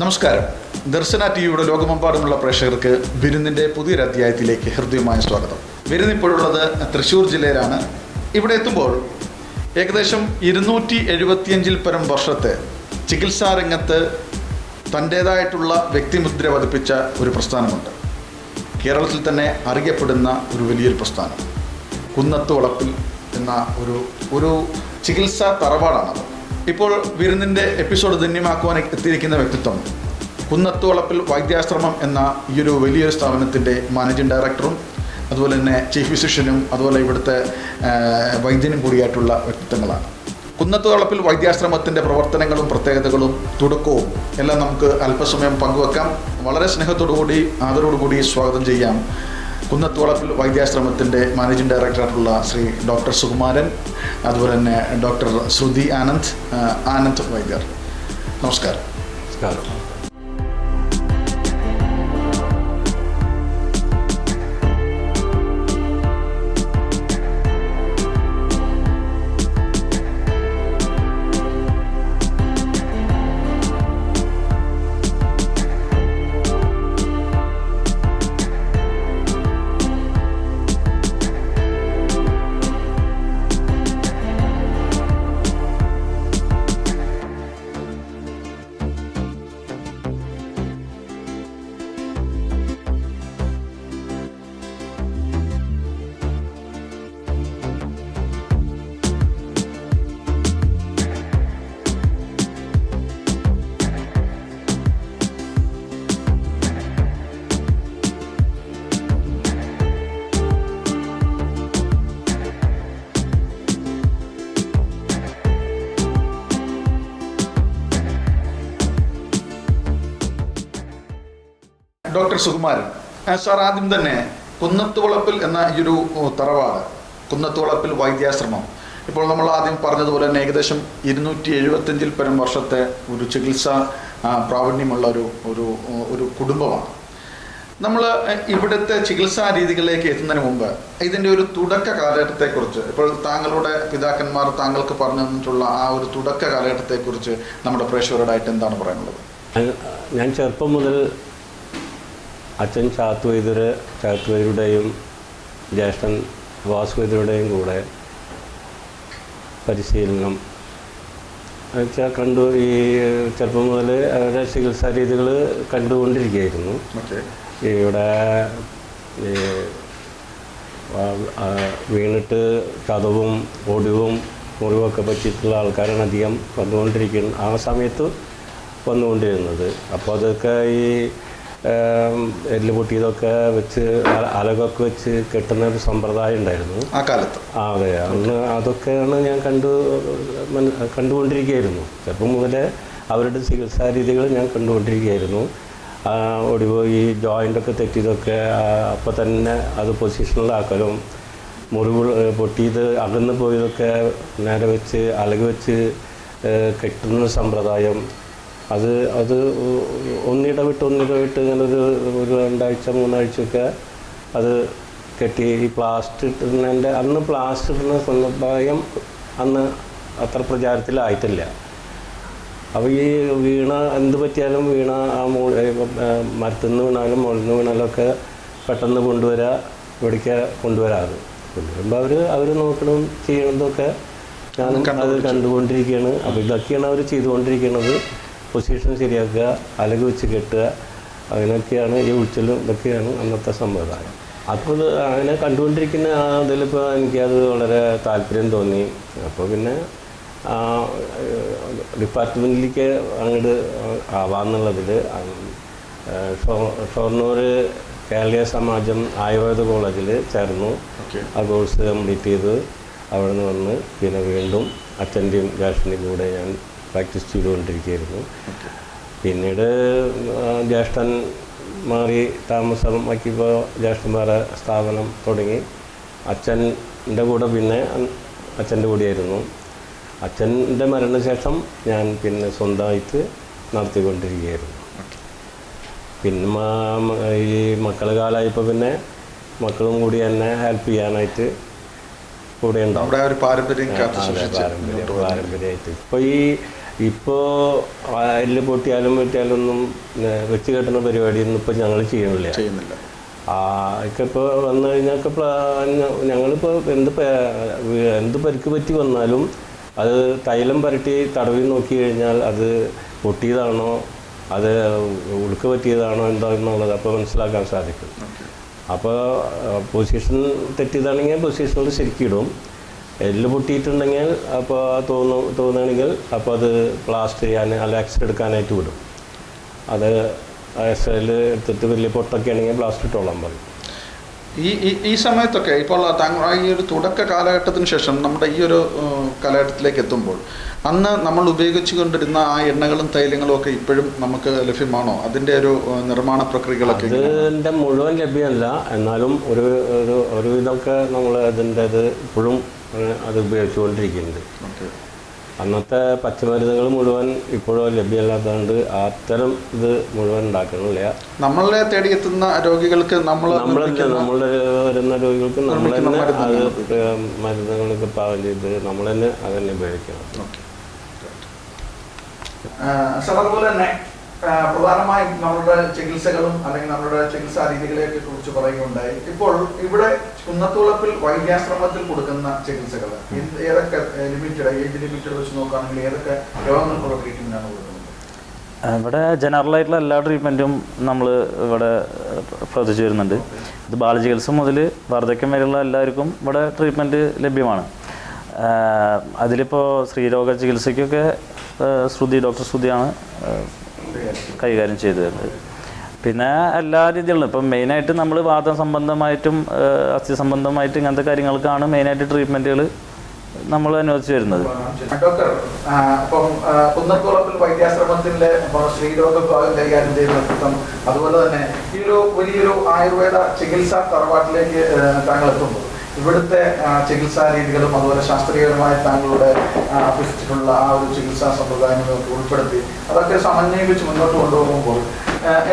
നമസ്കാരം. ദർശന ടി വിയുടെ ലോകമെമ്പാടുമുള്ള പ്രേക്ഷകർക്ക് വിരുന്നിന്റെ പുതിയൊരു അധ്യായത്തിലേക്ക് ഹൃദ്യമായ സ്വാഗതം. ഇപ്പോഴുള്ളത് തൃശ്ശൂർ ജില്ലയിലാണ്. ഇവിടെ എത്തുമ്പോൾ ഏകദേശം ഇരുന്നൂറ്റി എഴുപത്തിയഞ്ചിൽ പരം വർഷത്തെ ചികിത്സാ രംഗത്ത് തന്റേതായിട്ടുള്ള വ്യക്തിമുദ്ര പതിപ്പിച്ച ഒരു പ്രസ്ഥാനമുണ്ട്. കേരളത്തിൽ തന്നെ അറിയപ്പെടുന്ന ഒരു വലിയൊരു പ്രസ്ഥാനം. കുന്നത്ത് വളപ്പിൽ എന്ന ഒരു ഒരു ചികിത്സാ തറവാടാണത്. ഇപ്പോൾ വിരുന്നിന്റെ എപ്പിസോഡ് ധന്യമാക്കുവാൻ എത്തിയിരിക്കുന്ന വ്യക്തിത്വം. കുന്നത്തുവളപ്പിൽ വൈദ്യാശ്രമം എന്ന ഈ ഒരു വലിയൊരു സ്ഥാപനത്തിന്റെ മാനേജിംഗ് ഡയറക്ടറും അതുപോലെ തന്നെ ചീഫ് ഫിസിഷ്യനും അതുപോലെ ഇവിടുത്തെ വൈദ്യനും കൂടിയായിട്ടുള്ള വ്യക്തിത്വങ്ങളാണ്. കുന്നത്തുവളപ്പിൽ വൈദ്യാശ്രമത്തിന്റെ പ്രവർത്തനങ്ങളും പ്രത്യേകതകളും തുടക്കവും എല്ലാം നമുക്ക് അല്പസമയം പങ്കുവെക്കാം. വളരെ സ്നേഹത്തോടുകൂടി ആദരവോടുകൂടി സ്വാഗതം ചെയ്യാം. കുന്നത്ത് വളപ്പിൽ വൈദ്യാശ്രമത്തിന്റെ മാനേജിംഗ് ഡയറക്ടറായിട്ടുള്ള ശ്രീ ഡോക്ടർ സുകുമാരൻ അതുപോലെ തന്നെ ഡോക്ടർ ശ്രുതി ആനന്ദ് ആനന്ദ് വൈദ്യർ. നമസ്കാരം. നമസ്കാരം. സുകുമാരൻ. സാർ ആദ്യം തന്നെ കുന്നത്തുവളപ്പിൽ എന്ന ഈ ഒരു തറവാട് കുന്നത്തുവളപ്പിൽ വൈദ്യാശ്രമം. ഇപ്പോൾ നമ്മൾ ആദ്യം പറഞ്ഞതുപോലെ തന്നെ ഏകദേശം ഇരുന്നൂറ്റി എഴുപത്തഞ്ചിൽ പരം വർഷത്തെ ഒരു ചികിത്സാ പ്രാവീണ്യമുള്ള ഒരു ഒരു ഒരു കുടുംബമാണ്. നമ്മൾ ഇവിടുത്തെ ചികിത്സാ രീതികളിലേക്ക് എത്തുന്നതിന് മുമ്പ് ഇതിന്റെ ഒരു തുടക്ക കാലഘട്ടത്തെക്കുറിച്ച് ഇപ്പോൾ താങ്കളുടെ പിതാക്കന്മാർ താങ്കൾക്ക് പറഞ്ഞു തന്നിട്ടുള്ള ആ ഒരു തുടക്ക കാലഘട്ടത്തെക്കുറിച്ച് നമ്മുടെ പ്രേക്ഷകരോടായിട്ട് എന്താണ് പറയാനുള്ളത്? ഞാൻ ചെറുപ്പം മുതൽ അച്ഛൻ ചാത്തു വൈദ്യർ ചാത്തു വൈദ്യരുടെയും ജ്യേഷ്ഠൻ വാസു വൈദ്യരുടെയും കൂടെ പരിശീലനം. എന്നുവെച്ചാൽ കണ്ടു ഈ ചെറുപ്പം മുതൽ അവരുടെ ചികിത്സാ രീതികൾ കണ്ടുകൊണ്ടിരിക്കുകയായിരുന്നു. ഇവിടെ ഈ വീണിട്ട് ചതവും ഒടിവും മുറിവൊക്കെ പറ്റിയിട്ടുള്ള ആൾക്കാരാണ് അധികം വന്നുകൊണ്ടിരിക്കുന്നത് ആ സമയത്ത് വന്നുകൊണ്ടിരുന്നത്. അപ്പോൾ അതൊക്കെ ഈ എല്ല് പൊട്ടിയതൊക്കെ വെച്ച് അല- അലകൊക്കെ വെച്ച് കെട്ടുന്ന ഒരു സമ്പ്രദായം ഉണ്ടായിരുന്നു. ആ കാലത്ത്. ആ അതെ. അന്ന് അതൊക്കെയാണ് ഞാൻ കണ്ടു കണ്ടുകൊണ്ടിരിക്കുകയായിരുന്നു. ചെറുപ്പം മുതലേ അവരുടെ ചികിത്സാ രീതികൾ ഞാൻ കണ്ടുകൊണ്ടിരിക്കുകയായിരുന്നു. ഒടിവ് ഈ ജോയിന്റൊക്കെ തെറ്റിയതൊക്കെ അപ്പോൾ തന്നെ അത് പൊസിഷനിലാക്കലും മുറിവ് പൊട്ടിയത് അകന്ന് പോയതൊക്കെ നേരെ വെച്ച് അലക് വെച്ച് കെട്ടുന്ന സമ്പ്രദായം. അത് അത് ഒന്നിടവിട്ട് ഒന്നിടവിട്ട് ഇങ്ങനെ ഒരു ഒരു രണ്ടാഴ്ച മൂന്നാഴ്ചയൊക്കെ അത് കെട്ടി. ഈ പ്ലാസ്റ്റ് ഇടുന്നതിന്റെ അന്ന് പ്ലാസ്റ്റ് ഇടുന്ന സമ്പ്രദായം അന്ന് അത്ര പ്രചാരത്തിലായിട്ടില്ല. അപ്പോൾ ഈ വീണ എന്ത് പറ്റിയാലും വീണ ആ മൂ മരത്തിൽ നിന്ന് വീണാലും മുകളിൽ നിന്ന് വീണാലും ഒക്കെ പെട്ടെന്ന് കൊണ്ടുവരാ ഇവിടേക്ക് കൊണ്ടുവരാറ്. കൊണ്ടുവരുമ്പോൾ അവർ അവർ നോക്കണം ചെയ്യണതൊക്കെ. ഞാനും അത് കണ്ടുകൊണ്ടിരിക്കുകയാണ് അപ്പോൾ ഇതൊക്കെയാണ് അവർ ചെയ്തുകൊണ്ടിരിക്കുന്നത്. പൊസിഷൻ ശരിയാക്കുക അലക് വെച്ച് കെട്ടുക. അങ്ങനെയൊക്കെയാണ് ഈ ഉച്ചലും ഇതൊക്കെയാണ് അന്നത്തെ സമ്പ്രദായം. അപ്പോൾ അങ്ങനെ കണ്ടുകൊണ്ടിരിക്കുന്ന ആ ഇതിലിപ്പോൾ എനിക്കത് വളരെ താല്പര്യം തോന്നി. അപ്പോൾ പിന്നെ ഡിപ്പാർട്ട്മെന്റിലേക്ക് അങ്ങോട്ട് ആവാന്നുള്ളതിൽ ഷൊർണൂർ കേരളീയ സമാജം ആയുർവേദ കോളേജിൽ ചേർന്നു. ആ കോഴ്സ് കംപ്ലീറ്റ് ചെയ്ത് അവിടെ നിന്ന് വന്ന് പിന്നെ വീണ്ടും അച്ഛന്റെയും ജ്യേഷ്ഠന്റെയും കൂടെ ഞാൻ പ്രാക്ടീസ് ചെയ്തുകൊണ്ടിരിക്കുകയായിരുന്നു. പിന്നീട് ജ്യേഷ്ഠൻ മാറി താമസമാക്കിയപ്പോൾ ജ്യേഷ്ഠൻ വേറെ സ്ഥാപനം തുടങ്ങി. അച്ഛന്റെ കൂടെ പിന്നെ അച്ഛന്റെ കൂടെയായിരുന്നു. അച്ഛന്റെ മരണശേഷം ഞാൻ പിന്നെ സ്വന്തമായിട്ട് നടത്തിക്കൊണ്ടിരിക്കുകയായിരുന്നു. പിന്നെ ഈ മക്കൾ കാലമായപ്പോൾ പിന്നെ മക്കളും കൂടി എന്നെ ഹെൽപ്പ് ചെയ്യാനായിട്ട് കൂടെ ഉണ്ടാവും. പാരമ്പര്യം പാരമ്പര്യമായിട്ട്. ഇപ്പോൾ ഈ ഇപ്പോൾ എല്ല് പൊട്ടിയാലും പറ്റിയാലും ഒന്നും ഏഹ്, വെച്ച് കെട്ടുന്ന പരിപാടിയൊന്നും ഇപ്പോൾ ഞങ്ങൾ ചെയ്യണില്ല ചെയ്യുന്നില്ല. ആ ഒക്കെ ഇപ്പോൾ വന്നു കഴിഞ്ഞാൽ ഞങ്ങളിപ്പോൾ എന്ത് എന്ത് പരിക്ക് പറ്റി വന്നാലും അത് തൈലം പരട്ടി തടവി നോക്കി കഴിഞ്ഞാൽ അത് പൊട്ടിയതാണോ അത് ഉടുക്ക് പറ്റിയതാണോ എന്താണെന്നുള്ളത് അപ്പോൾ മനസ്സിലാക്കാൻ സാധിക്കും. അപ്പോൾ പൊസിഷൻ തെറ്റിയതാണെങ്കിൽ പൊസിഷനിൽ ശരിക്കിടും. ഇടും എല്ല് പൊട്ടിയിട്ടുണ്ടെങ്കിൽ അപ്പോൾ തോന്നു തോന്നുകയാണെങ്കിൽ അപ്പോൾ അത് പ്ലാസ്റ്റർ ചെയ്യാൻ അല്ല എക്സ്റേ എടുക്കാനായിട്ട് വിടും. അത് എക്സ്റേയിൽ എടുത്തിട്ട് വലിയ പൊട്ടൊക്കെ ആണെങ്കിൽ പ്ലാസ്റ്റർ ഇട്ടോളാൻ പറയും ഈ ഈ- സമയത്തൊക്കെ ഇപ്പോൾ താങ്കൾ ഈ ഒരു തുടക്ക കാലഘട്ടത്തിന് ശേഷം നമ്മുടെ ഈ ഒരു കാലഘട്ടത്തിലേക്ക് എത്തുമ്പോൾ അന്ന് നമ്മൾ ഉപയോഗിച്ചു കൊണ്ടിരുന്ന ആ എണ്ണകളും തൈലങ്ങളും ഒക്കെ ഇപ്പോഴും നമുക്ക് ലഭ്യമാണോ? അതിന്റെ ഒരു നിർമ്മാണ പ്രക്രിയകളൊക്കെ ഇതിന്റെ മുഴുവൻ ലഭ്യമല്ല. എന്നാലും ഒരു ഒരു ഒരുവിധമൊക്കെ നമ്മൾ അതിന്റെ ഇത് ഇപ്പോഴും അത് ഉപയോഗിച്ചുകൊണ്ടിരിക്കുന്നുണ്ട് ഓക്കെ. അന്നത്തെ പച്ചമരുന്നുകൾ മുഴുവൻ ഇപ്പോഴും ലഭ്യമല്ലാത്തതുകൊണ്ട് അത്തരം ഇത് മുഴുവൻ ഉണ്ടാക്കണില്ല നമ്മളെ തേടിയെത്തുന്ന രോഗികൾക്ക് നമ്മൾ നമ്മളല്ല വരുന്ന രോഗികൾക്ക് നമ്മൾ തന്നെ അത് മരുന്നുകളൊക്കെ പാകം ചെയ്ത് നമ്മൾ തന്നെ അത് തന്നെ ഉപയോഗിക്കണം സാർ അതുപോലെ തന്നെ പ്രധാനമായും നമ്മളുടെ ചികിത്സകളും അല്ലെങ്കിൽ നമ്മുടെ ചികിത്സാ രീതികളെയൊക്കെ കുറിച്ച് പറയുകയുണ്ടായി. ഇപ്പോൾ ഇവിടെ കുന്നത്തുളപ്പിൽ വൈദ്യാശ്രമത്തിൽ കൊടുക്കുന്ന ചികിത്സകൾ ഏതൊക്കെ ലിമിറ്റഡ് ഏജ് ലിമിറ്റഡ് വെച്ച് നോക്കുകയാണെങ്കിൽ ഏതൊക്കെ രോഗങ്ങൾക്കുള്ള ട്രീറ്റ്മെന്റാണ് കൊടുക്കുന്നത്? ഇവിടെ ജനറൽ ആയിട്ടുള്ള എല്ലാ ട്രീറ്റ്മെന്റും നമ്മൾ ഇവിടെ പ്രവർത്തിച്ചു വരുന്നുണ്ട്. ഇത് ബാലചികിത്സ മുതൽ വാർദ്ധക്യം വരെയുള്ള എല്ലാവർക്കും ഇവിടെ ട്രീറ്റ്മെന്റ് ലഭ്യമാണ്. അതിലിപ്പോൾ സ്ത്രീരോഗ ചികിത്സയ്ക്കൊക്കെ ശ്രുതി ഡോക്ടർ ശ്രുതിയാണ് കൈകാര്യം ചെയ്തു തരുന്നത്. പിന്നെ എല്ലാ രീതികളിലും ഇപ്പം മെയിനായിട്ട് നമ്മൾ വാദം സംബന്ധമായിട്ടും അസ്ഥി സംബന്ധമായിട്ടും ഇങ്ങനത്തെ കാര്യങ്ങൾക്കാണ് മെയിനായിട്ട് ട്രീറ്റ്മെന്റുകൾ നമ്മൾ അനുവദിച്ചു വരുന്നത്. അതുപോലെ തന്നെ ഈ ഒരു വലിയൊരു ആയുർവേദ ചികിത്സാ തറവാട്ടിലേക്ക് താങ്കൾ എത്തുമ്പോൾ ഇവിടുത്തെ ചികിത്സാ രീതികളും അതുപോലെ ശാസ്ത്രീയപരമായി താങ്കളുടെ അഭ്യസിച്ചിട്ടുള്ള ആ ഒരു ചികിത്സാ സമ്പ്രദായങ്ങളൊക്കെ ഉൾപ്പെടുത്തി അതൊക്കെ സമന്വയിപ്പിച്ച് മുന്നോട്ട് കൊണ്ടുപോകുമ്പോൾ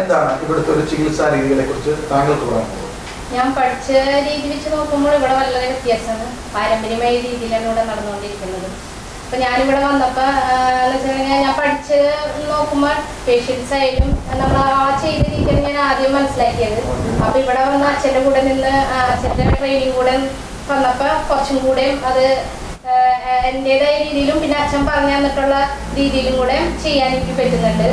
എന്താണ് ഇവിടുത്തെ ഒരു ചികിത്സാ രീതികളെ കുറിച്ച് താങ്കൾക്ക് പറയാനുള്ളത്? ഞാൻ പഠിച്ച രീതി വെച്ച് നോക്കുമ്പോൾ ഇവിടെ വളരെ വ്യത്യാസമാണ്. പാരമ്പര്യമായ രീതിയിലാണ് ഇവിടെ നടന്നുകൊണ്ടിരിക്കുന്നത്. അപ്പൊ ഞാനിവിടെ വന്നപ്പോ ഞാൻ പഠിച്ച് നോക്കുമ്പോൾ പേഷ്യൻസ് ആയാലും നമ്മൾ ആ ചെയ്ത രീതിയാണ് ഞാൻ ആദ്യം മനസ്സിലാക്കിയത്. അപ്പൊ ഇവിടെ വന്ന അച്ഛന്റെ കൂടെ നിന്ന് അച്ഛന്റെ ട്രെയിനിങ് കൂടെ വന്നപ്പോ കുറച്ചും കൂടെ അത് എന്റേതായ രീതിയിലും പിന്നെ അച്ഛൻ പറഞ്ഞു തന്നിട്ടുള്ള രീതിയിലും കൂടെ ചെയ്യാൻ എനിക്ക് പറ്റുന്നുണ്ട്.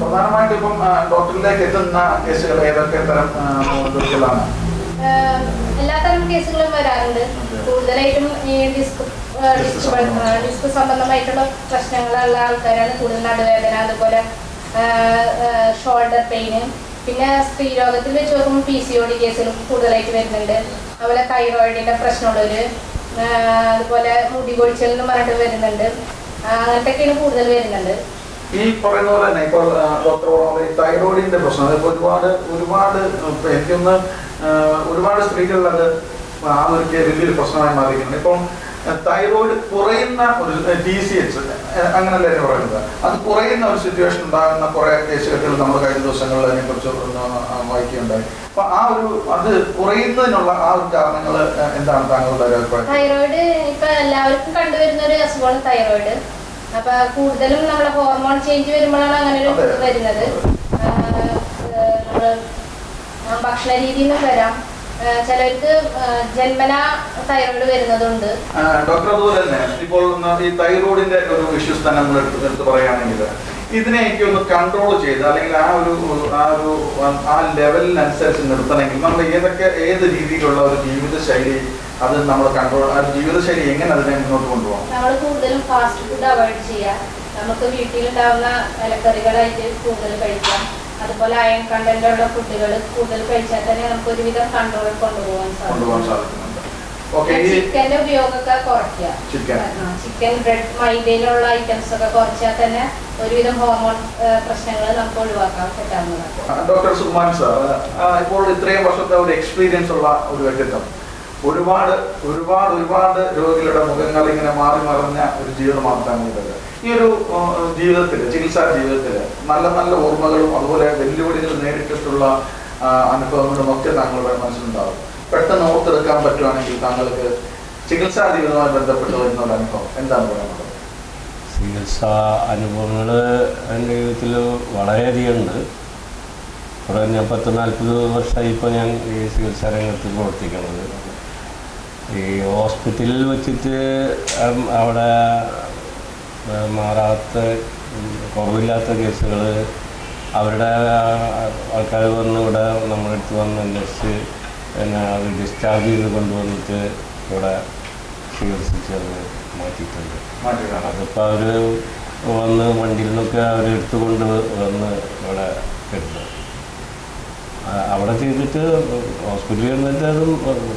പ്രധാനമായിട്ടും ഇപ്പം ഡോക്ടറിലേക്ക് എത്തുന്ന കേസുകൾ ഏതൊക്കെ തരം ആ, രോഗികളാണ് കേസുകളും വരാറുണ്ട്. കൂടുതലായിട്ടും ഈ ഡിസ്ക് ഡിസ്ക് സംബന്ധമായിട്ടുള്ള പ്രശ്നങ്ങളുള്ള ആൾക്കാരാണ് കൂടുതൽ നടുവേദന അതുപോലെ ഷോൾഡർ പെയിന് പിന്നെ സ്ത്രീ രോഗത്തിൽ വെച്ച് നോക്കുമ്പോൾ പി സി ഒ ഡി കേസുകളും കൂടുതലായിട്ട് വരുന്നുണ്ട്. അതുപോലെ തൈറോയിഡിന്റെ പ്രശ്നമുള്ളവര് അതുപോലെ മുടി കൊഴിച്ചൽ പറഞ്ഞിട്ട് വരുന്നുണ്ട്. അങ്ങനത്തെയൊക്കെയാണ് കൂടുതൽ വരുന്നുണ്ട്. ഈ പറയുന്ന പോലെ തന്നെ ഇപ്പോൾ ഡോക്ടർ ഈ തൈറോയിഡിന്റെ പ്രശ്നം അതിപ്പോൾ ഒരുപാട് ഒരുപാട് എനിക്കൊന്ന് ഒരുപാട് സ്ത്രീകളിൽ അത് ആ ഒരു വലിയൊരു പ്രശ്നമായി മാറിയിട്ടുണ്ട് ഇപ്പം തൈറോയിഡ് കുറയുന്ന ഒരു ടി സി എച്ച് അങ്ങനല്ലേ പറയുന്നത്? അത് കുറയുന്ന ഒരു സിറ്റുവേഷൻ ഉണ്ടാകുന്ന കുറെ കേസുകൾ നമ്മൾ കഴിഞ്ഞ ദിവസങ്ങളിൽ അതിനെ കുറിച്ച് വായിക്കുകയുണ്ടായി. അപ്പൊ ആ ഒരു അത് കുറയുന്നതിനുള്ള ആ ഒരു കാരണങ്ങൾ എന്താണ് താങ്കളുടെ ഒരു അഭിപ്രായം? തൈറോയിഡ് ഇപ്പൊ എല്ലാവർക്കും കണ്ടുവരുന്ന ഒരു അസുഖമാണ് തൈറോയിഡ്. അപ്പൊ കൂടുതലും നമ്മളെ ഹോർമോൺ ചേഞ്ച് വരുമ്പോഴാണ് അങ്ങനെ ഒരു വരുന്നത്. ഭക്ഷണ രീതിയിൽ നിന്നും വരാം. ചിലർക്ക് ജന്മന തൈറോയിഡ് വരുന്നതുണ്ട്. ഡോക്ടർ അതുപോലെ തന്നെ ഇപ്പോൾ ഈ തൈറോയിഡിന്റെ ഒരു ഇഷ്യൂസ് തന്നെ നമ്മൾ എടുത്ത് പറയുകയാണെങ്കിൽ ഇതിനെ എനിക്ക് ഒന്ന് കൺട്രോൾ ചെയ്ത് അല്ലെങ്കിൽ ആ ഒരു ആ ഒരു ആ ലെവലിനനുസരിച്ച് നിർത്തണമെങ്കിൽ നമ്മൾ ഏതൊക്കെ ഏത് രീതിയിലുള്ള ഒരു ജീവിതശൈലി അത് നമ്മൾ കൺട്രോൾ ആ ജീവിതശൈലി എങ്ങനെ അതിനെ മുന്നോട്ട് കൊണ്ടുപോകാം? നമ്മൾ കൂടുതലും ഫാസ്റ്റ് ഫുഡ് അവോയ്ഡ് ചെയ്യുക. നമുക്ക് വീട്ടിലുണ്ടാവുന്ന ഇലക്കറികളായിട്ട് കൂടുതൽ കഴിക്കാം. അതുപോലെ അയൺ കണ്ടന്റ് ഉള്ള ഫുഡുകൾ കൂടുതൽ കഴിച്ചാൽ തന്നെ നമുക്ക് ഒരുവിധം കൺട്രോൾ കൊണ്ടുപോകാൻ സാധിക്കും. ചിക്കന്റെ ഉപയോഗമൊക്കെ കുറയ്ക്കുക. ചിക്കൻ ബ്രെഡ് മൈദയിലുള്ള ഐറ്റംസ് ഒക്കെ കുറച്ചാൽ തന്നെ ഒരുവിധം ഹോർമോൺ പ്രശ്നങ്ങൾ നമുക്ക് ഒഴിവാക്കാൻ പറ്റാവുന്നതാണ്. ഡോക്ടർ സുകുമാൻ സാർ ഇപ്പോൾ ഇത്രയും വർഷത്തെ ഒരു എക്സ്പീരിയൻസ് ഉള്ള ഒരു വ്യക്തിത്വം. ഒരുപാട് ഒരുപാട് ഒരുപാട് രോഗികളുടെ മുഖങ്ങൾ ഇങ്ങനെ മാറി മറിഞ്ഞ ഒരു ജീവിതമാണ് താങ്കളുടേത്. ഈ ഒരു ജീവിതത്തിൽ ചികിത്സാ ജീവിതത്തിൽ നല്ല നല്ല ഓർമ്മകളും അതുപോലെ വെല്ലുവിളികൾ നേരിട്ടിട്ടുള്ള അനുഭവങ്ങളും ഒക്കെ താങ്കളുടെ മനസ്സിലുണ്ടാവും. പെട്ടെന്ന് ഓർത്തെടുക്കാൻ പറ്റുവാണെങ്കിൽ താങ്കൾക്ക് ചികിത്സാ ജീവിതവുമായി ബന്ധപ്പെട്ട് വരുന്ന അനുഭവം എന്താണ് പറയുന്നത് ചികിത്സാ അനുഭവങ്ങൾ എന്റെ ജീവിതത്തിൽ വളരെയധികം ഉണ്ട്. കുറേ ഞാൻ പത്ത് നാൽപ്പത് വർഷമായി ഇപ്പോൾ ഞാൻ ഈ ചികിത്സാ രംഗത്ത് പ്രവർത്തിക്കുന്നത്. ഈ ഹോസ്പിറ്റലിൽ വെച്ചിട്ട് അവിടെ മാറാത്ത കുറവില്ലാത്ത കേസുകൾ അവരുടെ ആൾക്കാർ വന്ന് ഇവിടെ നമ്മുടെ അടുത്ത് വന്ന് അന്വേഷിച്ച് പിന്നെ അത് ഡിസ്ചാർജ് ചെയ്ത് കൊണ്ടുവന്നിട്ട് ഇവിടെ ചികിത്സിച്ച് അത് മാറ്റിയിട്ടുണ്ട്. അതിപ്പോൾ അവർ വന്ന് വണ്ടിയിൽ നിന്നൊക്കെ അവർ എടുത്തുകൊണ്ട് വന്ന് ഇവിടെ കിട്ടുന്നത് അവിടെ ചെയ്തിട്ട് ഹോസ്പിറ്റലിൽ വന്നിട്ട് അത്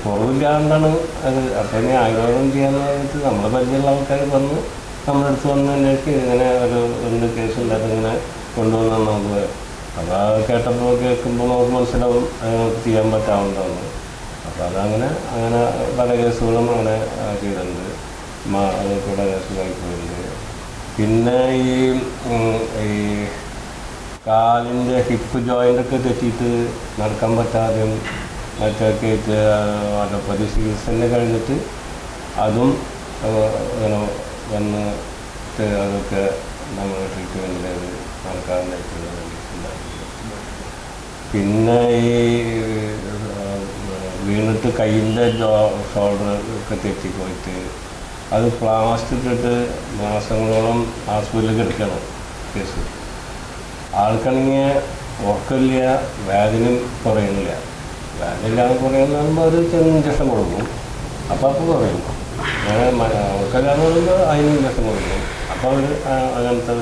കുറവില്ലാണ്ടാണ് അത്. അപ്പം ഇനി ആയുർവേദം ചെയ്യാന്ന് പറഞ്ഞിട്ട് നമ്മളെ പരിചയമുള്ള ആൾക്കാർ വന്ന് നമ്മുടെ അടുത്ത് വന്ന് അന്വേഷിക്കും ഇങ്ങനെ ഒരു രണ്ട് കേസ് ഉണ്ടായിട്ട് ഇങ്ങനെ കൊണ്ടുവന്നാൽ നമുക്ക് അപ്പോൾ അത് കേട്ടപ്പോൾ കേൾക്കുമ്പോൾ നമുക്ക് മനസ്സിലാവും അത് നമുക്ക് ചെയ്യാൻ പറ്റാവുന്നതാണ്. അപ്പോൾ അതങ്ങനെ അങ്ങനെ പല കേസുകളും അങ്ങനെ ആ, ചെയ്തിട്ടുണ്ട് കൂടെ കേസുകളായി പോയിട്ടുണ്ട്. പിന്നെ ഈ ഈ കാലിന്റെ ഹിപ്പ് ജോയിന്റൊക്കെ തെറ്റിയിട്ട് നടക്കാൻ പറ്റാതെയും മറ്റൊക്കെ ആയിട്ട് അലോപ്പതി ചികിത്സ കഴിഞ്ഞിട്ട് അതും ആ, വന്ന് അതൊക്കെ നമ്മൾ ട്രീറ്റ്മെന്റിൽ അത് നടക്കാനായിട്ട് പിന്നെ ഈ വീണിട്ട് കയ്യിന്റെ ഷോൾഡർ ഒക്കെ തെറ്റിപ്പോയിട്ട് അത് പ്ലാസ്റ്റിക് ഇട്ട് മാസങ്ങളോളം ഹോസ്പിറ്റലിൽ കിടക്കണം കേസ്. ആൾക്കാണെങ്കിൽ ഉറക്കമില്ല വേദനയും കുറയുന്നില്ല. വേദന ഇല്ലാതെ കുറയുന്ന പറയുമ്പോൾ ഒരു ചെറിയ ഇഞ്ചക്ഷൻ കൊടുക്കും. അപ്പോൾ അപ്പോൾ കുറയും കല്യാണം പറയുമ്പോൾ അതിന് ഇഞ്ചക്ഷൻ കൊടുക്കും അപ്പോൾ അവർ അങ്ങനത്തെ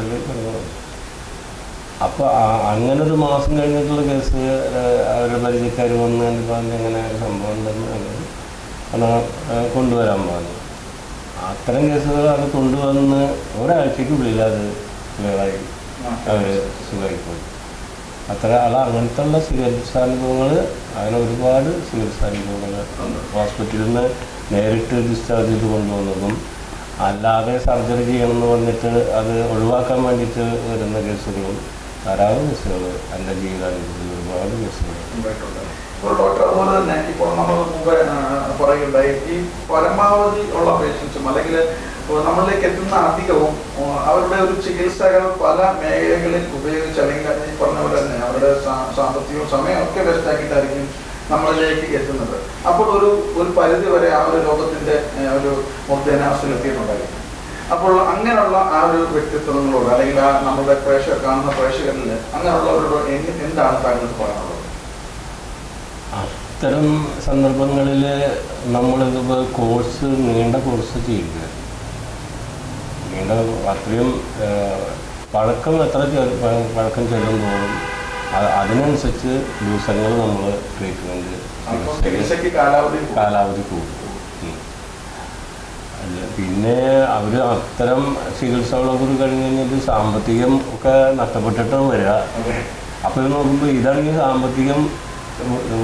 അപ്പോൾ അങ്ങനെ ഒരു മാസം കഴിഞ്ഞിട്ടുള്ള കേസ് അവരുടെ പരിചയക്കാർ വന്ന് എന്റെ പറഞ്ഞ് അങ്ങനെ ഒരു സംഭവം ഉണ്ടെന്ന് അങ്ങനെ കൊണ്ടുവരാൻ പറഞ്ഞു. അത്തരം കേസുകൾ അത് കൊണ്ടുവന്ന് ഒരാഴ്ചയ്ക്കുള്ളിൽ അത് ക്ലിയറായി. അവർ സുഖമായിപ്പോയി. അത്ര അത് അങ്ങനത്തെ ഉള്ള ചികിത്സാനുഭവങ്ങൾ അങ്ങനെ ഒരുപാട് ചികിത്സാനുഭവങ്ങൾ അനുഭവങ്ങൾ ഹോസ്പിറ്റലിൽ നിന്ന് നേരിട്ട് ഡിസ്ചാർജ് ചെയ്ത് കൊണ്ടുപോകുന്നതും അല്ലാതെ സർജറി ചെയ്യണമെന്ന് പറഞ്ഞിട്ട് അത് ഒഴിവാക്കാൻ വേണ്ടിയിട്ട് വരുന്ന കേസുകളും ധാരാളം കേസുകൾ എന്റെ ജീവിതാനുഭവത്തിൽ ഒരുപാട് കേസുകൾ പരമാവധി ഉള്ള പേഷ്യൻസും അല്ലെങ്കിൽ നമ്മളിലേക്ക് എത്തുന്ന അധികവും അവരുടെ ഒരു ചികിത്സകൾ പല മേഖലകളിൽ ഉപയോഗിച്ച് അല്ലെങ്കിൽ പറഞ്ഞ തന്നെ അവരുടെ സാമ്പത്തികവും ആക്കിയിട്ടായിരിക്കും നമ്മളിലേക്ക് എത്തുന്നത്. അപ്പോൾ ഒരു ഒരു പരിധി വരെ ആ ഒരു ലോകത്തിന്റെ ഒരു മൂർധനാവസ്ഥയിൽ എത്തിയിട്ടുണ്ടായിരിക്കും അപ്പോൾ അങ്ങനെയുള്ള ആ ഒരു വ്യക്തിത്വങ്ങളോട് അല്ലെങ്കിൽ ആ നമ്മുടെ പ്രേക്ഷകർ കാണുന്ന പ്രേക്ഷകരിൽ അങ്ങനെയുള്ളവരോട് എന്ത് എന്താണ് താങ്കൾക്ക് പറയാനുള്ളത്? അത്തരം സന്ദർഭങ്ങളിൽ നമ്മളിതിപ്പോൾ കോഴ്സ് നീണ്ട കോഴ്സ് ചെയ്യുക. നീണ്ട അത്രയും പഴക്കം എത്ര പഴക്കം ചെല്ലും തോറും അ- അതിനനുസരിച്ച് ദിവസങ്ങൾ നമ്മൾ ട്രീറ്റ്മെന്റ് കാലാവധി കൂടും. അല്ല പിന്നെ അവർ അത്തരം ചികിത്സകളൊക്കെ കൂടി കഴിഞ്ഞ് കഴിഞ്ഞാൽ സാമ്പത്തികം ഒക്കെ നഷ്ടപ്പെട്ടിട്ടാണ് വരിക. അപ്പോൾ നോക്കുമ്പോൾ ഇതാണെങ്കിൽ സാമ്പത്തികം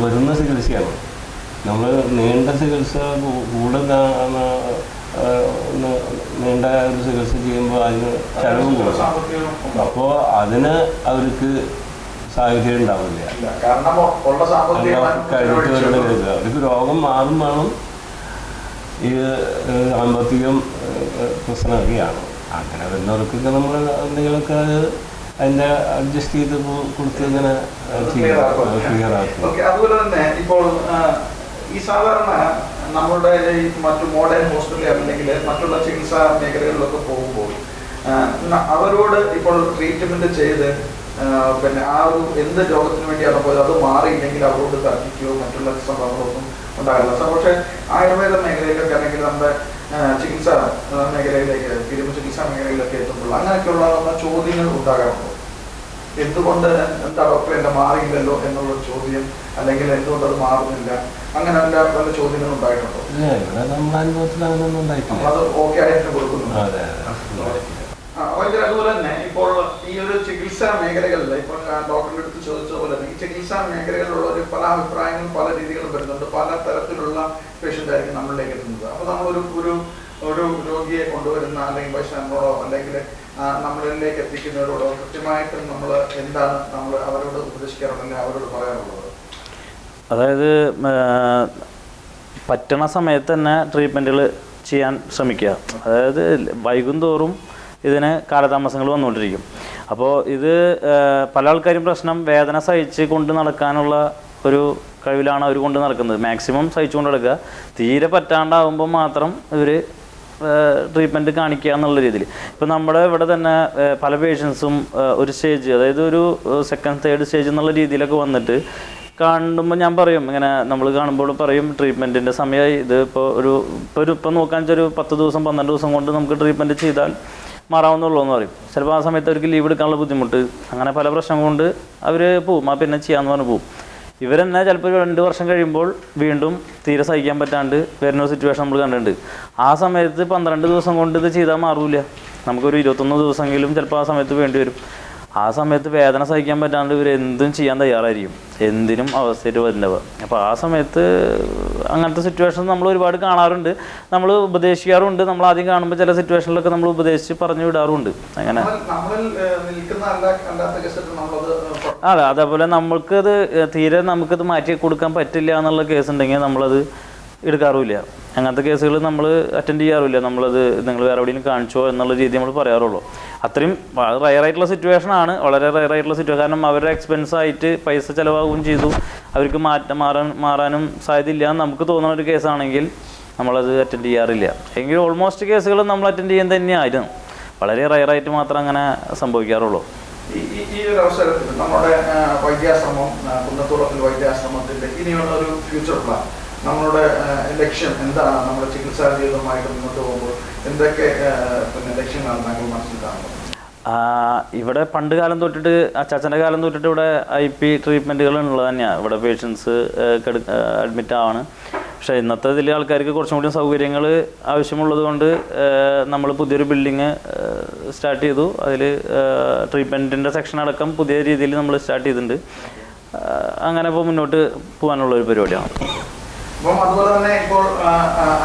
വരുന്ന ചികിത്സയാണ്. നമ്മൾ നീണ്ട ചികിത്സ കൂടെ നീണ്ട ഒരു ചികിത്സ ചെയ്യുമ്പോൾ അതിന് ചെലവും കൂടും. അപ്പോൾ അതിന് അവർക്ക് സാഹചര്യം ഉണ്ടാവില്ല വരുന്ന അവർക്ക് രോഗം മാറും വേണം. ഈ സാമ്പത്തികം പ്രശ്നമൊക്കെയാണ്. അങ്ങനെ വരുന്നവർക്കൊക്കെ നമ്മൾ എന്തെങ്കിലുമൊക്കെ അത് അതിന്റെ അഡ്ജസ്റ്റ് ചെയ്ത് കൊടുത്ത് ഇങ്ങനെ ക്ലിയർ ആക്കും. അതുപോലെ തന്നെ ഇപ്പോൾ ഈ സാധാരണ നമ്മളുടെ മറ്റു മോഡേൺ ഹോസ്പിറ്റലിൽ അല്ലെങ്കിൽ മറ്റുള്ള ചികിത്സാ മേഖലകളിലൊക്കെ പോകുമ്പോൾ അവരോട് ഇപ്പോൾ ട്രീറ്റ്മെന്റ് ചെയ്ത് പിന്നെ ആ ഒരു എന്ത് രോഗത്തിന് വേണ്ടിയാണ് പോയത്? അത് മാറിയില്ലെങ്കിൽ അവരോട് തർക്കിക്കുകയോ മറ്റുള്ള സംഭവങ്ങളൊന്നും ഉണ്ടാകില്ല. സോ പക്ഷേ ആയുർവേദ മേഖലയിലൊക്കെ അല്ലെങ്കിൽ നമ്മുടെ ചികിത്സ മേഖലയിലേക്ക് തിരുമ്പ് ചികിത്സാ മേഖലയിലൊക്കെ എത്തുമ്പോൾ അങ്ങനെയൊക്കെയുള്ള ചോദ്യങ്ങൾ ഉണ്ടാകാറുണ്ടോ. എന്തുകൊണ്ട് എന്താ ഡോക്ടർ എന്നെ മാറിയില്ലല്ലോ എന്നുള്ള ചോദ്യം അല്ലെങ്കിൽ എന്തുകൊണ്ട് അത് മാറുന്നില്ല അങ്ങനെ എല്ലാ പല ചോദ്യങ്ങളും ഉണ്ടായിട്ടുണ്ടോ. നമ്മളത് ഓക്കെ ആയിട്ട് കൊടുക്കുന്നു വൈദ്യർ അതുപോലെ തന്നെ ഇപ്പോൾ ഈ ഒരു ചികിത്സാ മേഖലകളിൽ ഇപ്പോൾ ഡോക്ടറിന്റെ അടുത്ത് ചോദിച്ചതുപോലെ തന്നെ ഈ ചികിത്സാ മേഖലകളിലുള്ള ഒരു പല അഭിപ്രായങ്ങളും പല രീതികളും വരുന്നുണ്ട്. പല തരത്തിലുള്ള പേഷ്യന്റ് ആയിരിക്കും നമ്മളിലേക്ക് എത്തുന്നത്. അപ്പോൾ നമ്മളൊരു ഒരു ഒരു രോഗിയെ കൊണ്ടുവരുന്ന അല്ലെങ്കിൽ പേഷ്യന്റിനോടോ അല്ലെങ്കിൽ നമ്മളിലേക്ക് എത്തിക്കുന്നവരോടോ കൃത്യമായിട്ടും നമ്മൾ എന്താണ് നമ്മൾ അവരോട് ഉപദേശിക്കാറുള്ളത് അവരോട് പറയാറുള്ളത്? അതായത് പറ്റണ സമയത്ത് തന്നെ ട്രീറ്റ്മെന്റുകൾ ചെയ്യാൻ ശ്രമിക്കുക. അതായത് വൈകും തോറും ഇതിന് കാലതാമസങ്ങൾ വന്നുകൊണ്ടിരിക്കും. അപ്പോൾ ഇത് പല ആൾക്കാരും പ്രശ്നം വേദന സഹിച്ച് കൊണ്ട് നടക്കാനുള്ള ഒരു കഴിവിലാണ് അവർ കൊണ്ട് നടക്കുന്നത്. മാക്സിമം സഹിച്ചുകൊണ്ട് നടക്കുക. തീരെ പറ്റാണ്ടാവുമ്പോൾ മാത്രം ഇവർ ട്രീറ്റ്മെന്റ് കാണിക്കുക എന്നുള്ള രീതിയിൽ. ഇപ്പോൾ നമ്മുടെ ഇവിടെ തന്നെ പല പേഷ്യൻസും ഒരു സ്റ്റേജ് അതായത് ഒരു സെക്കൻഡ് തേർഡ് സ്റ്റേജ് എന്നുള്ള രീതിയിലൊക്കെ വന്നിട്ട് കാണുമ്പോൾ ഞാൻ പറയും ഇങ്ങനെ നമ്മൾ കാണുമ്പോൾ പറയും ട്രീറ്റ്മെന്റിന്റെ സമയമായി ഇത് ഇപ്പോൾ ഒരു ഇപ്പോൾ ഒരു ഇപ്പം നോക്കാൻ വെച്ചാൽ ഒരു പത്ത് ദിവസം പന്ത്രണ്ട് ദിവസം കൊണ്ട് നമുക്ക് ട്രീറ്റ്മെന്റ് ചെയ്താൽ മാറാവുന്നുള്ളൂ എന്ന് പറയും. ചിലപ്പോൾ ആ സമയത്ത് അവർക്ക് ലീവ് എടുക്കാനുള്ള ബുദ്ധിമുട്ട് അങ്ങനെ പല പ്രശ്നം കൊണ്ട് അവർ പോവും. ആ പിന്നെ ചെയ്യാമെന്ന് പറഞ്ഞ് പോവും. ഇവരെന്നെ ചിലപ്പോൾ രണ്ട് വർഷം കഴിയുമ്പോൾ വീണ്ടും തീരെ സഹിക്കാൻ പറ്റാണ്ട് വരുന്ന ഒരു സിറ്റുവേഷൻ നമ്മൾ കണ്ടിട്ടുണ്ട്. ആ സമയത്ത് പന്ത്രണ്ട് ദിവസം കൊണ്ട് ഇത് ചെയ്താൽ മാറൂല. നമുക്കൊരു ഇരുപത്തൊന്ന് ദിവസമെങ്കിലും ചിലപ്പോൾ ആ സമയത്ത് വേണ്ടി വരും. ആ സമയത്ത് വേദന സഹിക്കാൻ പറ്റാണ്ട് ഇവർ എന്തും ചെയ്യാൻ തയ്യാറായിരിക്കും. എന്തിനും അവസ്ഥയിൽ വരുന്നവ. അപ്പോൾ ആ സമയത്ത് അങ്ങനത്തെ സിറ്റുവേഷൻ നമ്മൾ ഒരുപാട് കാണാറുണ്ട്. നമ്മൾ ഉപദേശിക്കാറുണ്ട്. നമ്മൾ ആദ്യം കാണുമ്പോൾ ചില സിറ്റുവേഷനിലൊക്കെ നമ്മൾ ഉപദേശിച്ച് പറഞ്ഞു വിടാറുണ്ട്. അങ്ങനെ. അതെ അതേപോലെ നമ്മൾക്കത് തീരെ നമുക്കത് മാറ്റി കൊടുക്കാൻ പറ്റില്ല എന്നുള്ള കേസ് ഉണ്ടെങ്കിൽ നമ്മളത് എടുക്കാറുമില്ല. അങ്ങനത്തെ കേസുകൾ നമ്മൾ അറ്റൻഡ് ചെയ്യാറില്ല നമ്മളത് നിങ്ങൾ വേറെ എവിടെയും കാണിച്ചോ എന്നുള്ള രീതി നമ്മൾ പറയാറുള്ളൂ. അത്രയും റയർ ആയിട്ടുള്ള സിറ്റുവേഷൻ ആണ്. വളരെ റയർ ആയിട്ടുള്ള സിറ്റുവേഷൻ കാരണം അവരുടെ എക്സ്പെൻസ് ആയിട്ട് പൈസ ചിലവാകുകയും ചെയ്തു. അവർക്ക് മാറ്റം മാറാൻ മാറാനും സാധ്യതയില്ല എന്ന് നമുക്ക് തോന്നുന്ന ഒരു കേസാണെങ്കിൽ നമ്മളത് അറ്റൻഡ് ചെയ്യാറില്ല. എങ്കിൽ ഓൾമോസ്റ്റ് കേസുകൾ നമ്മൾ അറ്റൻഡ് ചെയ്യാൻ തന്നെയായിരുന്നു. വളരെ റയർ ആയിട്ട് മാത്രം അങ്ങനെ സംഭവിക്കാറുള്ളൂ. ഈ ഒരു അവസരത്തിൽ നമ്മുടെ വൈദ്യാശ്രമം കുന്നത്തോളത്തിൽ വൈദ്യാശ്രമത്തിന്റെ ഇനിയുള്ള ഒരു ഫ്യൂച്ചർ പ്ലാൻ നമ്മളുടെ ലക്ഷ്യം എന്താണ്? നമ്മുടെ ചികിത്സാ ജീവിതമായിട്ട് മുന്നോട്ട് പോകുമ്പോൾ എന്തൊക്കെ പിന്നെ ലക്ഷ്യങ്ങളാണ് താങ്കൾ മനസ്സിൽ കാണുന്നത്? ഇവിടെ പണ്ട് കാലം തൊട്ടിട്ട് അച്ചാച്ചന്റെ കാലം തൊട്ടിട്ട് ഇവിടെ ഐ പി ട്രീറ്റ്മെന്റുകൾ ഉള്ളത് തന്നെയാണ് ഇവിടെ പേഷ്യൻസ് അഡ്മിറ്റ് ആവാണ് പക്ഷേ ഇന്നത്തെ ഇതിൽ ആൾക്കാർക്ക് കുറച്ചും കൂടി സൗകര്യങ്ങൾ ആവശ്യമുള്ളത് കൊണ്ട് നമ്മൾ പുതിയൊരു ബിൽഡിങ് സ്റ്റാർട്ട് ചെയ്തു. അതിൽ ട്രീറ്റ്മെന്റിന്റെ സെക്ഷൻ അടക്കം പുതിയ രീതിയിൽ നമ്മൾ സ്റ്റാർട്ട് ചെയ്തിട്ടുണ്ട്. അങ്ങനെ ഇപ്പോൾ മുന്നോട്ട് പോകാനുള്ള ഒരു പരിപാടിയാണ്. അപ്പം അതുപോലെ തന്നെ ഇപ്പോൾ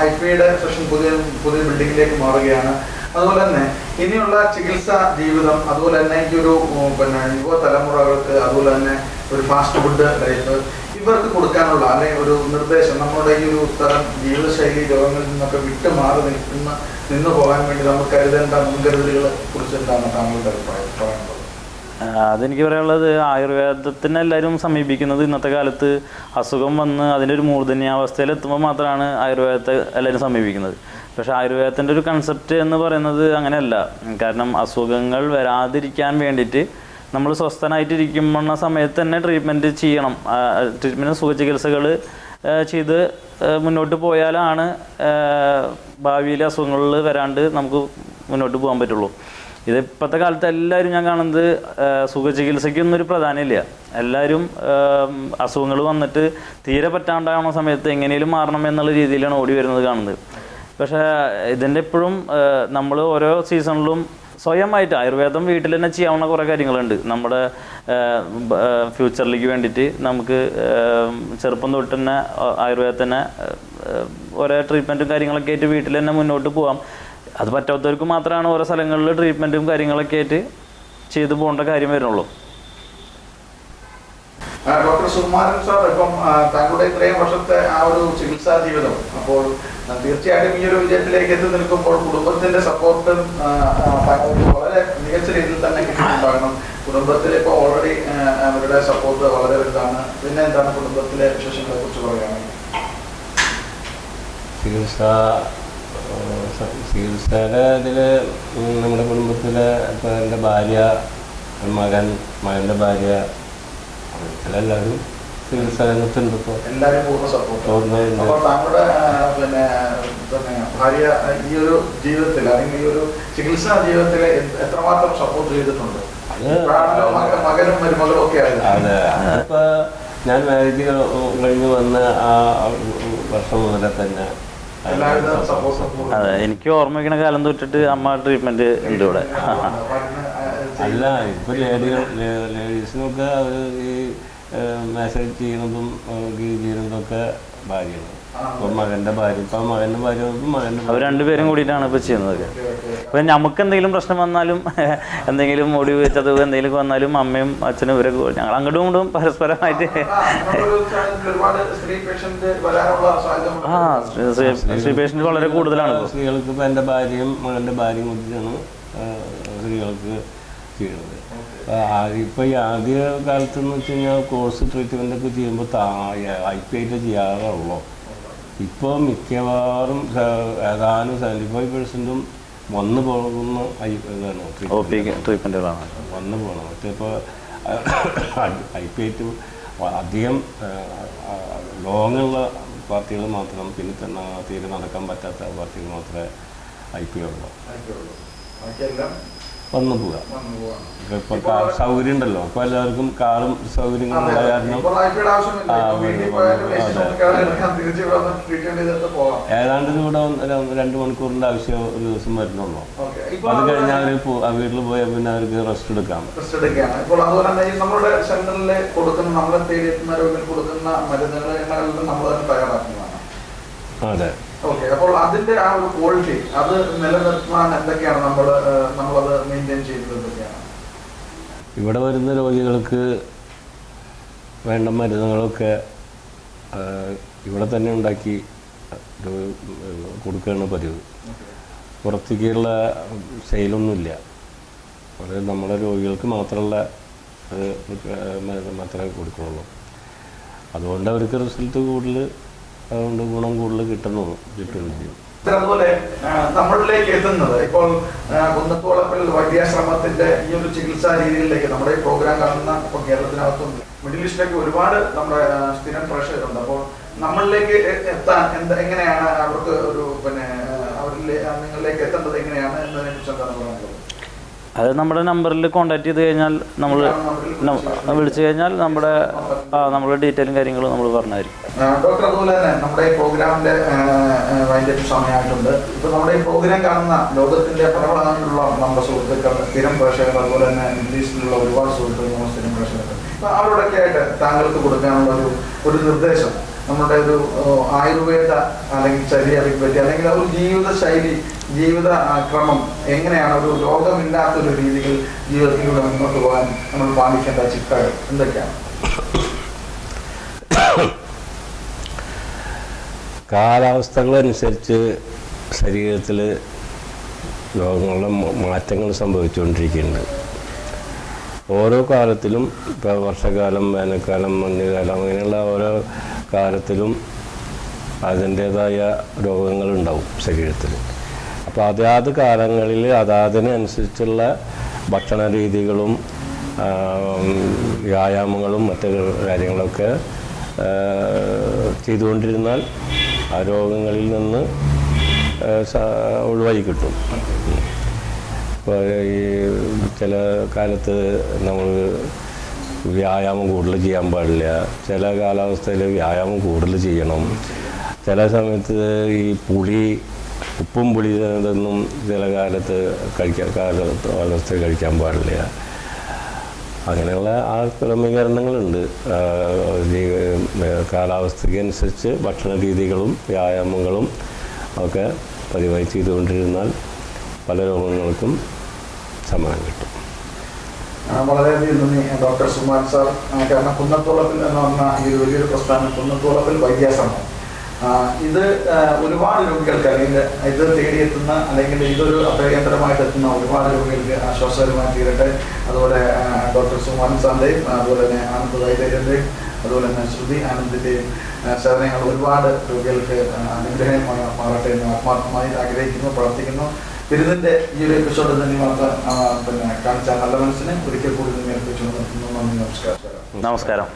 ഐ പിയുടെ സെഷൻ പുതിയ പുതിയ ബിൽഡിങ്ങിലേക്ക് മാറുകയാണ്. അതുപോലെ തന്നെ ഇനിയുള്ള ചികിത്സാ ജീവിതം അതുപോലെ തന്നെ ഈ ഒരു പിന്നെ യുവതലമുറകൾക്ക് അതുപോലെ തന്നെ ഒരു ഫാസ്റ്റ് ഫുഡ് ലൈഫ് ഇവർക്ക് കൊടുക്കാനുള്ള അല്ലെങ്കിൽ ഒരു നിർദ്ദേശം നമ്മുടെ ഈ ഒരു തരം ജീവിതശൈലി രോഗങ്ങളിൽ നിന്നൊക്കെ വിട്ടു മാറി നിൽക്കുന്ന നിന്ന് പോകാൻ വേണ്ടി നമ്മൾ കരുതേണ്ട മുൻകരുതലുകളെ കുറിച്ച് എന്താണ് താങ്കളുടെ അഭിപ്രായം? അതെനിക്ക് പറയാനുള്ളത് ആയുർവേദത്തിന് എല്ലാവരും സമീപിക്കുന്നത് ഇന്നത്തെ കാലത്ത് അസുഖം വന്ന് അതിന്റെ ഒരു മൂർധന്യാവസ്ഥയിൽ എത്തുമ്പോൾ മാത്രമാണ് ആയുർവേദത്തെ എല്ലാവരും സമീപിക്കുന്നത്. പക്ഷേ ആയുർവേദത്തിന്റെ ഒരു കൺസെപ്റ്റ് എന്ന് പറയുന്നത് അങ്ങനെയല്ല. കാരണം അസുഖങ്ങൾ വരാതിരിക്കാൻ വേണ്ടിയിട്ട് നമ്മൾ സ്വസ്ഥനായിട്ടിരിക്കുന്ന സമയത്ത് തന്നെ ട്രീറ്റ്മെന്റ് ചെയ്യണം. ട്രീറ്റ്മെന്റ് സുഖചികിത്സകൾ ചെയ്ത് മുന്നോട്ട് പോയാലാണ് ഭാവിയിലെ അസുഖങ്ങളിൽ വരാണ്ട് നമുക്ക് മുന്നോട്ട് പോകാൻ പറ്റുള്ളൂ. ഇത് ഇപ്പോഴത്തെ കാലത്ത് എല്ലാവരും ഞാൻ കാണുന്നത് സുഖ സുഖചികിത്സയ്ക്കൊന്നും ഒരു പ്രധാനമില്ല എല്ലാവരും അസുഖങ്ങൾ വന്നിട്ട് തീരെ പറ്റാണ്ടാവുന്ന സമയത്ത് എങ്ങനെയും മാറണം എന്നുള്ള രീതിയിലാണ് ഓടി വരുന്നത് കാണുന്നത്. പക്ഷേ ഇതിന്റെ എപ്പോഴും നമ്മൾ ഓരോ സീസണിലും സ്വയമായിട്ട് ആയുർവേദം വീട്ടിൽ തന്നെ ചെയ്യാവുന്ന കുറേ കാര്യങ്ങളുണ്ട്. നമ്മുടെ ഫ്യൂച്ചറിലേക്ക് വേണ്ടിയിട്ട് നമുക്ക് ചെറുപ്പം തൊട്ട് തന്നെ ആ- ആയുർവേദത്തിൽ തന്നെ ആ, ഓരോ ട്രീറ്റ്മെന്റും കാര്യങ്ങളൊക്കെ ആയിട്ട് വീട്ടിൽ തന്നെ മുന്നോട്ട് പോവാം. അത് പറ്റാത്തവർക്ക് മാത്രമാണ് ഓരോ സ്ഥലങ്ങളിൽ ട്രീറ്റ്മെന്റും കാര്യങ്ങളൊക്കെ ആയിട്ട് ചെയ്തു പോകേണ്ട കാര്യം വരുന്നുള്ളൂ. ആ, ഡോക്ടർ സുകുമാരൻ സാർ ഇപ്പം താങ്കളുടെ ഇത്രയും വർഷത്തെ ആ ഒരു ചികിത്സാ ജീവിതം അപ്പോൾ തീർച്ചയായിട്ടും ഈ ഒരു വിജയത്തിലേക്ക് എത്തി നിൽക്കുമ്പോൾ കുടുംബത്തിന്റെ സപ്പോർട്ടും വളരെ മികച്ച രീതിയിൽ തന്നെ കിട്ടിയിട്ടുണ്ടാകണം കുടുംബത്തിൽ ഇപ്പോൾ ഓൾറെഡി അവരുടെ സപ്പോർട്ട് വളരെ വലുതാണ്. പിന്നെ എന്താണ് കുടുംബത്തിലെ വിശേഷങ്ങളെ കുറിച്ച് പറയുകയാണെങ്കിൽ ചികിത്സ ചികിത്സയുടെ ഇതിൽ നമ്മുടെ കുടുംബത്തിലെ ഇപ്പോൾ എന്റെ ഭാര്യ മകൻ മകന്റെ ഭാര്യ ചികിത്സാ രംഗത്തുണ്ട് ഇപ്പോൾ എല്ലാവരും പൂർണ സപ്പോർട്ട് അപ്പോൾ താങ്കളുടെ പിന്നെ പിന്നെ ഭാര്യ ഈ ഒരു ജീവിതത്തിൽ അല്ലെങ്കിൽ ഈ ഒരു ചികിത്സാ ജീവിതത്തിൽ എത്രമാത്രം സപ്പോർട്ട് ചെയ്തിട്ടുണ്ട്? അത് ഇപ്പോഴാണല്ലോ മക- മകനും മരുമകളും ഒക്കെ അതെ. അപ്പോൾ ഞാൻ മാരേജ് കഴിഞ്ഞ് വന്ന ആ വർഷം മുതലേ തന്നെ അതെ എനിക്ക് ഓർമ്മിക്കുന്ന കാലം തൊട്ടിട്ട് അമ്മ ട്രീറ്റ്മെന്റ് ഉണ്ട് ഇവിടെ. അല്ല ഇപ്പൊ ലേഡികൾ ലേഡീസിനൊക്കെ ഈ മെസ്സേജ് ചെയ്യുന്നതും ഗീവ് ചെയ്യുന്നതൊക്കെ ഭാര്യയാണ് അപ്പൊ മകന്റെ ഭാര്യ ഇപ്പൊ മകന്റെ ഭാര്യ മകന്റെ അവർ രണ്ടുപേരും കൂടിയിട്ടാണ് ഇപ്പൊ ചെയ്യുന്നത് അപ്പൊ നമുക്ക് എന്തെങ്കിലും പ്രശ്നം വന്നാലും എന്തെങ്കിലും മോഡി ചതവ് എന്തെങ്കിലും വന്നാലും അമ്മയും അച്ഛനും ഇവരൊക്കെ ഞങ്ങൾ അങ്ങോട്ടും ഇങ്ങോട്ടും പരസ്പരമായിട്ട് ആ സ്ത്രീ പേഷ്യന്റ് വരാനുള്ള സാധ്യത ആ സ്ത്രീ- സ്ത്രീ വളരെ കൂടുതലാണ് ഇപ്പോൾ സ്ത്രീകൾക്ക് ഇപ്പൊ എന്റെ ഭാര്യയും മകന്റെ ഭാര്യയും കൂടിയാണ് ആ, സ്ത്രീകൾക്ക് ചെയ്യുന്നത് ഇപ്പോൾ ഈ ആദ്യ കാലത്ത് എന്ന് വെച്ച് കഴിഞ്ഞാൽ കോഴ്സ് ട്രീറ്റ്മെന്റ് ഒക്കെ ചെയ്യുമ്പോൾ ഐ പി ഐറ്റ് ചെയ്യാറുള്ളൂ ഇപ്പോൾ മിക്കവാറും ഏതാനും സെവന്റി ഫൈവ് പെർസെന്റും വന്നു പോകുന്ന ഐ ഇതാണ്. ട്രീറ്റ്മെന്റുകളാണ് വന്നു പോകണം മറ്റേ ഇപ്പോൾ ഐ പി ഐറ്റ് അധികം ലോങ്ങുള്ള പാർട്ടികൾ മാത്രം പിന്നെ തന്നെ തീരെ നടക്കാൻ പറ്റാത്ത പാർട്ടികൾ മാത്രമേ ഐ പി ഉള്ളൂ. ബാക്കിയെല്ലാം വന്നു പോവാണ്. ഇപ്പോൾ കാർ സൗകര്യം ഉണ്ടല്ലോ അപ്പൊ എല്ലാവർക്കും കാറും സൗകര്യങ്ങളും കാരണം. ആ, പോവാം. ഏതാണ്ട് ഇവിടെ രണ്ട് മണിക്കൂറിന്റെ ആവശ്യം ഒരു ദിവസം വരുന്നുള്ളൂ. അത് കഴിഞ്ഞാൽ അവർ വീട്ടിൽ പോയാൽ പിന്നെ അവർക്ക് റെസ്റ്റ് എടുക്കാം. റെസ്റ്റ് എടുക്കാം ഇപ്പോൾ അതുപോലെ തന്നെ ഈ നമ്മുടെ സെന്ററിൽ കൊടുക്കുന്ന നമ്മളെ തേടി എത്തുന്ന രോഗികൾ കൊടുക്കുന്ന മരുന്നുകൾ എണ്ണകളിലും നമ്മൾ തന്നെ തയ്യാറാക്കുന്നതാണ്. അതെ. ഓക്കെ അപ്പോൾ അതിന്റെ ആ ഒരു ക്വാളിറ്റി അത് നിലനിർത്താൻ എന്തൊക്കെയാണ് നമ്മൾ നമ്മളത് മെയിന്റെയിൻ ചെയ്യുന്നത് എന്തൊക്കെയാണ്? ഇവിടെ വരുന്ന രോഗികൾക്ക് വേണ്ട മരുന്നുകളൊക്കെ ഇവിടെ തന്നെ ഉണ്ടാക്കി കൊടുക്കുകയാണ് പതിവ്. പുറത്തേക്കുള്ള സെയിലൊന്നുമില്ല അത് നമ്മളെ രോഗികൾക്ക് മാത്രമുള്ള അത് മരുന്ന് മാത്രമേ കൊടുക്കുള്ളൂ. അതുകൊണ്ട് അവർക്ക് റിസൾട്ട് കൂടുതൽ അതുകൊണ്ട് ഗുണം കൂടുതൽ കിട്ടുന്നത് കിട്ടുകയും ചെയ്യും. അതുപോലെ നമ്മളിലേക്ക് എത്തുന്നത് ഇപ്പോൾ കുന്നത്തോളപ്പിൽ വൈദ്യാശ്രമത്തിന്റെ ഈ ഒരു ചികിത്സാ രീതിയിലേക്ക് നമ്മുടെ ഈ പ്രോഗ്രാം കാണുന്ന ഇപ്പോൾ കേരളത്തിനകത്തും മിഡിൽ ഈസ്റ്റിലേക്ക് ഒരുപാട് നമ്മുടെ സ്ഥിരം പ്രേക്ഷകരുണ്ട്. അപ്പോൾ നമ്മളിലേക്ക് എത്താൻ എന്ത് എങ്ങനെയാണ് അവർക്ക് ഒരു പിന്നെ അവരിലെ നിങ്ങളിലേക്ക് എത്തേണ്ടത് എങ്ങനെയാണ് എന്നതിനെ കുറിച്ച് എന്താണ് പറയാനുള്ളത്? അത് നമ്മുടെ നമ്പറിൽ കോൺടാക്ട് ചെയ്ത് കഴിഞ്ഞാൽ നമ്മൾ വിളിച്ചു കഴിഞ്ഞാൽ നമ്മുടെ ആ നമ്മുടെ ഡീറ്റെയിലും കാര്യങ്ങളും നമ്മൾ പറഞ്ഞായിരിക്കും. തരും ഡോക്ടർ അതുപോലെ തന്നെ നമ്മുടെ ഈ പ്രോഗ്രാമിന്റെ വൈൻഡപ്പ് സമയമായിട്ടുണ്ട്. ഇപ്പൊ നമ്മുടെ ഈ പ്രോഗ്രാം കാണുന്ന ലോകത്തിന്റെ പല ഭാഗങ്ങളിലുള്ള നമ്മുടെ സുഹൃത്തുക്കൾ സ്ഥിരം പ്രേക്ഷകർ അതുപോലെ തന്നെ ഇംഗ്ലീഷിലുള്ള ഒരുപാട് സുഹൃത്തുക്കൾ നമ്മുടെ സ്ഥിരം പ്രേക്ഷകർ അവരോടൊക്കെ ആയിട്ട് താങ്കൾക്ക് കൊടുക്കാനുള്ള ഒരു ഒരു നിർദ്ദേശം. നമ്മുടെ ഒരു ആയുർവേദ അല്ലെങ്കിൽ ചര്യ പറ്റി അല്ലെങ്കിൽ ഒരു ജീവിത ശൈലി ജീവിത ക്രമം എങ്ങനെയാണ് ഒരു രോഗമില്ലാത്തൊരു രീതിയിൽ ജീവിതത്തിലൂടെ മുന്നോട്ട് പോകാൻ നമ്മൾ പാലിക്കേണ്ട ചിട്ടകൾ എന്തൊക്കെയാണ്? കാലാവസ്ഥകളനുസരിച്ച് ശരീരത്തിൽ രോഗങ്ങളുടെ മാറ്റങ്ങൾ സംഭവിച്ചുകൊണ്ടിരിക്കുന്നുണ്ട്. ഓരോ കാലത്തിലും ഇപ്പോൾ വർഷകാലം വേനൽക്കാലം മഞ്ഞുകാലം അങ്ങനെയുള്ള ഓരോ കാലത്തിലും അതിന്റേതായ രോഗങ്ങളുണ്ടാവും ശരീരത്തിൽ. അപ്പോൾ അതാത് കാലങ്ങളിൽ അതാതിനനുസരിച്ചുള്ള ഭക്ഷണ രീതികളും വ്യായാമങ്ങളും മറ്റു കാര്യങ്ങളൊക്കെ ചെയ്തുകൊണ്ടിരുന്നാൽ ആ രോഗങ്ങളിൽ നിന്ന് ഒഴിവായി കിട്ടും. ഇപ്പോൾ ഈ ചില കാലത്ത് നമ്മൾ വ്യായാമം കൂടുതൽ ചെയ്യാൻ പാടില്ല. ചില കാലാവസ്ഥയിൽ വ്യായാമം കൂടുതൽ ചെയ്യണം. ചില സമയത്ത് ഈ പുളി ഉപ്പും പുളി ഇതൊന്നും ചില കാലത്ത് കഴിക്കാൻ കാലത്ത് കഴിക്കാൻ പാടില്ല. അങ്ങനെയുള്ള ആ ക്രമീകരണങ്ങളുണ്ട്. കാലാവസ്ഥയ്ക്ക് അനുസരിച്ച് ഭക്ഷണ രീതികളും വ്യായാമങ്ങളും ഒക്കെ പതിവായി ചെയ്തുകൊണ്ടിരുന്നാൽ പല രോഗങ്ങൾക്കും സമാനം കിട്ടും. വളരെയധികം നന്ദി. ഡോക്ടർ സുമാൻ സാർ കാരണം കുന്നത്തോളപ്പിൽ എന്ന് പറഞ്ഞ ഈ ഒരു വലിയൊരു പ്രസ്ഥാനം കുന്നത്തോളപ്പിൽ വൈദ്യാശ്രമം ഇത് ഒരുപാട് രോഗികൾക്ക് അല്ലെങ്കിൽ ഇത് തേടിയെത്തുന്ന അല്ലെങ്കിൽ ഇതൊരു അഭയകേന്ദ്രമായിട്ട് എത്തുന്ന ഒരുപാട് രോഗികൾക്ക് ആശ്വാസകരമായി തീരട്ടെ. അതുപോലെ ഡോക്ടർ സുമാൻ സാറിന്റെയും അതുപോലെ തന്നെ ആനന്ദ് വൈദ്യന്റെയും അതുപോലെ തന്നെ ശ്രുതി ആനന്ദിന്റെയും സേവനങ്ങൾ ഒരുപാട് രോഗികൾക്ക് അനുഗ്രഹമായി മാറട്ടെ എന്ന് ആത്മാർത്ഥമായി ആഗ്രഹിക്കുന്നു പ്രാർത്ഥിക്കുന്നു. വിരുന്നിന്റെ ഈ ഒരു എപ്പിസോഡ് തന്നെ മാത്രം പിന്നെ കാണിച്ച നല്ല മനസ്സിനെ ഒരിക്കൽ കൂടി നിങ്ങൾ നിർത്തുന്നു. നന്ദി നമസ്കാരം. നമസ്കാരം.